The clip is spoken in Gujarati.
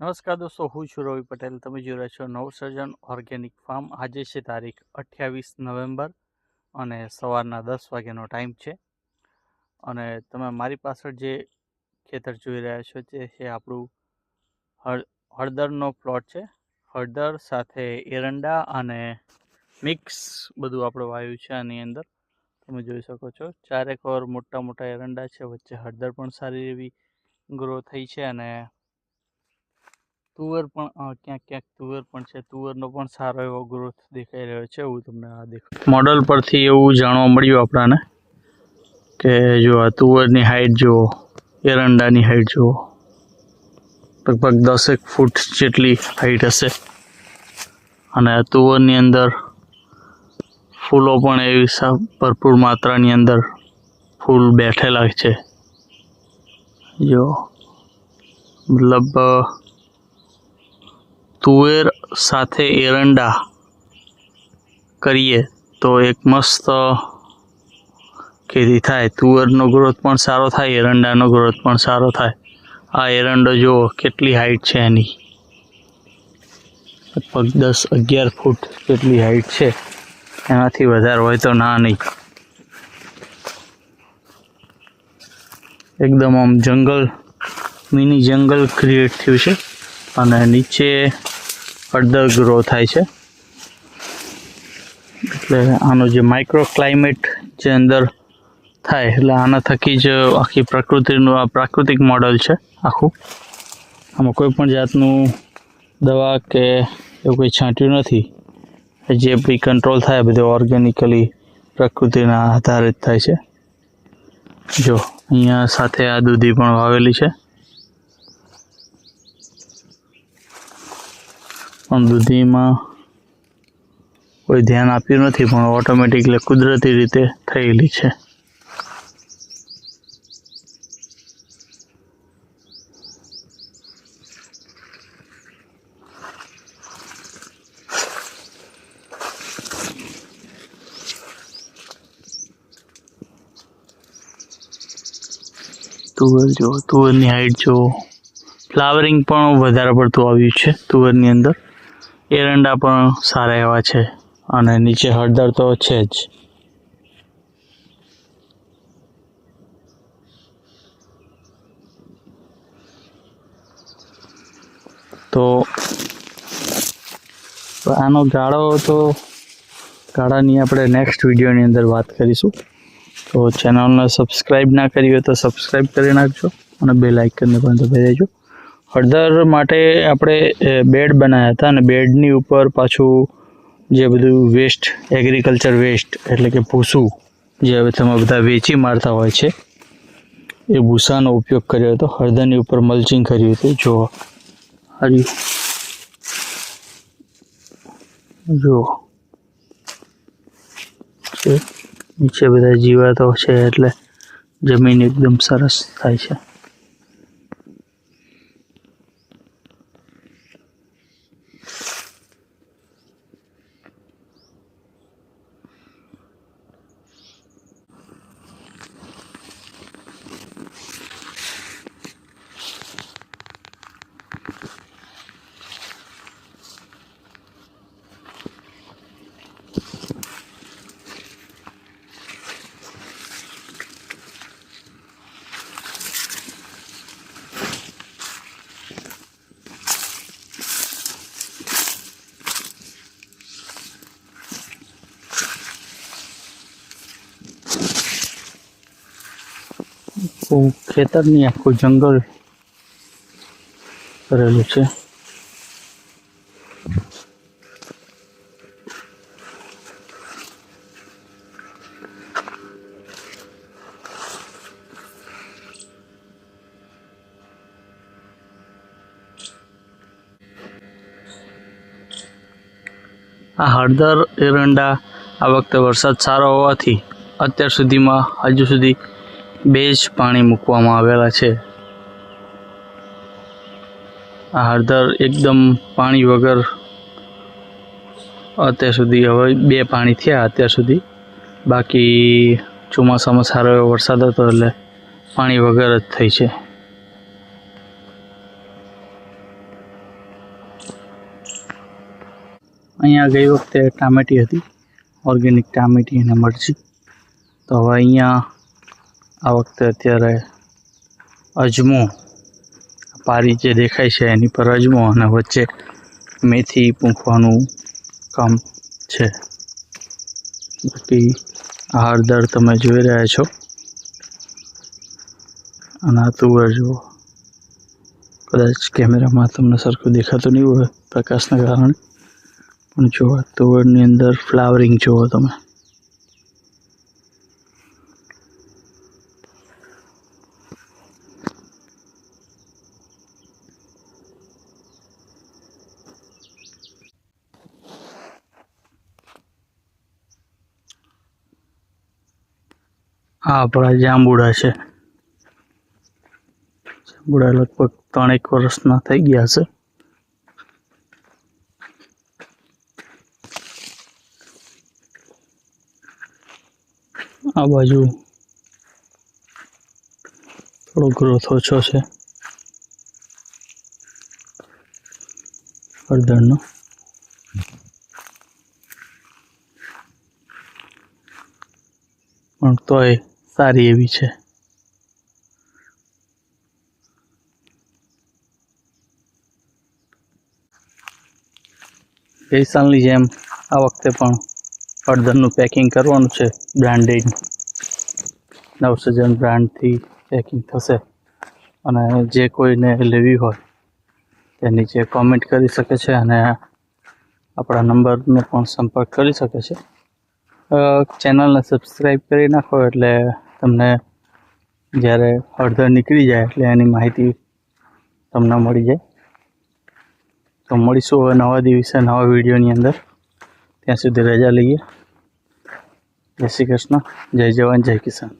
નમસ્કાર દોસ્તો, હું છું રવિ પટેલ. તમે જોઈ રહ્યા છો નવસર્જન ઓર્ગેનિક ફાર્મ. આજે છે તારીખ અઠ્યાવીસ નવેમ્બર અને સવારના દસ વાગ્યાનો ટાઈમ છે. અને તમે મારી પાછળ જે ખેતર જોઈ રહ્યા છો તે છે આપણું હળ, હળદરનો પ્લોટ છે. હળદર સાથે એરંડા અને મિક્સ બધું આપણે વાવ્યું છે આની અંદર. તમે જોઈ શકો છો, ચારેક ઓર મોટા મોટા એરંડા છે. વચ્ચે હળદર પણ સારી એવી ગ્રો થઈ છે અને તુવર પણ ક્યાંક ક્યાંક તુવર પણ છે. તુવરનો પણ સારો એવો ગ્રોથ દેખાઈ રહ્યો છે એવું તમને આ દેખ મોડલ પરથી એવું જાણવા મળ્યું આપણાને કે જો આ તુવરની હાઈટ જુઓ, એરંડાની હાઈટ જુઓ, લગભગ દસેક ફૂટ જેટલી હાઈટ હશે. અને આ તુવરની અંદર ફૂલો પણ એવી ભરપૂર માત્રાની અંદર ફૂલ બેઠેલા છે. જો મતલબ તુવેર સાથે એરંડા કરીએ તો એક મસ્ત ખેતી થાય. તુવેરનો ગ્રોથ પણ સારો થાય, એરંડાનો ગ્રોથ પણ સારો થાય. આ એરંડો જુઓ કેટલી હાઈટ છે એની. લગભગ દસ અગિયાર ફૂટ જેટલી હાઈટ છે. એનાથી વધારે હોય તો ના નહીં. એકદમ આમ જંગલ મિની જંગલ ક્રિએટ થયું છે. અને નીચે હળદર ગ્રો થાય છે. એટલે આનો જે માઇક્રો ક્લાઇમેટ જે અંદર થાય, એટલે આના થકી જ આખી પ્રકૃતિનું, આ પ્રાકૃતિક મોડલ છે આખું. આમાં કોઈ પણ જાતનું દવા કે એવું કંઈ છાંટ્યું નથી. જે બી કંટ્રોલ થાય બધું ઓર્ગેનિકલી પ્રકૃતિના આધારિત થાય છે. જો, અહીંયા સાથે આ દૂધી પણ વાવેલી છે. પણ દૂધીમાં કોઈ ધ્યાન આપ્યું નથી, પણ ઓટોમેટિકલી કુદરતી રીતે થયેલી છે. તુવેર જો, તુવેરની હાઈટ જો ફ્લાવરિંગ પણ વધારે પડતું આવ્યું છે, તુવેરની અંદર. એરંડા પણ સારા એવા છે. અને નીચે હળદર તો છે જ. તો આનો ગાળો તો ગાળાની આપણે નેક્સ્ટ વિડીયોની અંદર વાત કરીશું. તો ચેનલને સબસ્ક્રાઈબ ના કરી હોય તો સબસ્ક્રાઈબ કરી નાખજો અને બે લાઇકનને પણ દબાવી દેજો. હળદર માટે આપણે બેડ બનાવ્યા હતા અને બેડની ઉપર પાછું જે બધું વેસ્ટ, એગ્રીકલ્ચર વેસ્ટ એટલે કે ભૂસું, જે હવે તમે બધા વેચી મારતા હોય છે, એ ભૂસાનો ઉપયોગ કર્યો હતો. હળદરની ઉપર મલ્ચિંગ કર્યું હતું. જો, હરી. છે. નીચે બધા જીવાતો છે એટલે જમીન એકદમ સરસ થાય છે. આખું ખેતરની આખું જંગલ કરેલું છે. આ હળદર એરંડા આ વખતે વરસાદ સારો હોવાથી અત્યાર સુધીમાં હજુ સુધી બે જ પાણી મૂકવામાં આવેલા છે. આ હળદર એકદમ પાણી વગર અત્યાર સુધી હવે બે પાણી થયા અત્યાર સુધી. બાકી ચોમાસામાં સારો એવો વરસાદ હતો એટલે પાણી વગર જ થઈ છે. અહીંયા ગઈ વખતે ટામેટી હતી. ઓર્ગેનિક ટામેટી અને મરચી. તો હવે અહીંયા આ વખતે અત્યારે અજમો પારી જે દેખાય છે એની પર અજમો અને વચ્ચે મેથી પૂંખવાનું કામ છે. બાકી હળદર તમે જોઈ રહ્યા છો. અને આ તુવર જુઓ. કદાચ કેમેરામાં તમને સરખું દેખાતું નહીં હોય, પ્રકાશના કારણે. પણ જુઓ તુવરની અંદર ફ્લાવરિંગ જુઓ તમે. આ આપણા જાંબુડા છે. જાંબુડા લગભગ ત્રણેક વર્ષના થઈ ગયા છે. આ બાજુ થોડો ગ્રોથ ઓછો છે. હળદરનો. પણ તોય સારી એવી છે. ગઈ જેમ આ વખતે પણ હળદરનું પેકિંગ કરવાનું છે. બ્રાન્ડેડ નવસર્જન બ્રાન્ડથી પેકિંગ થશે. અને જે કોઈને લેવી હોય તે નીચે કોમેન્ટ કરી શકે છે અને આપણા નંબરનો પણ સંપર્ક કરી શકે છે. ચેનલને સબસ્ક્રાઈબ કરી નાખો એટલે તમને જ્યારે હળદર નીકળી જાય એટલે એની માહિતી તમને મળી જાય. તો મળીશું હવે નવા દિવસે, નવા વિડીયોની અંદર. ત્યાં સુધી રજા લઈએ. જય શ્રી કૃષ્ણ. જય જવાન, જય કિસાન.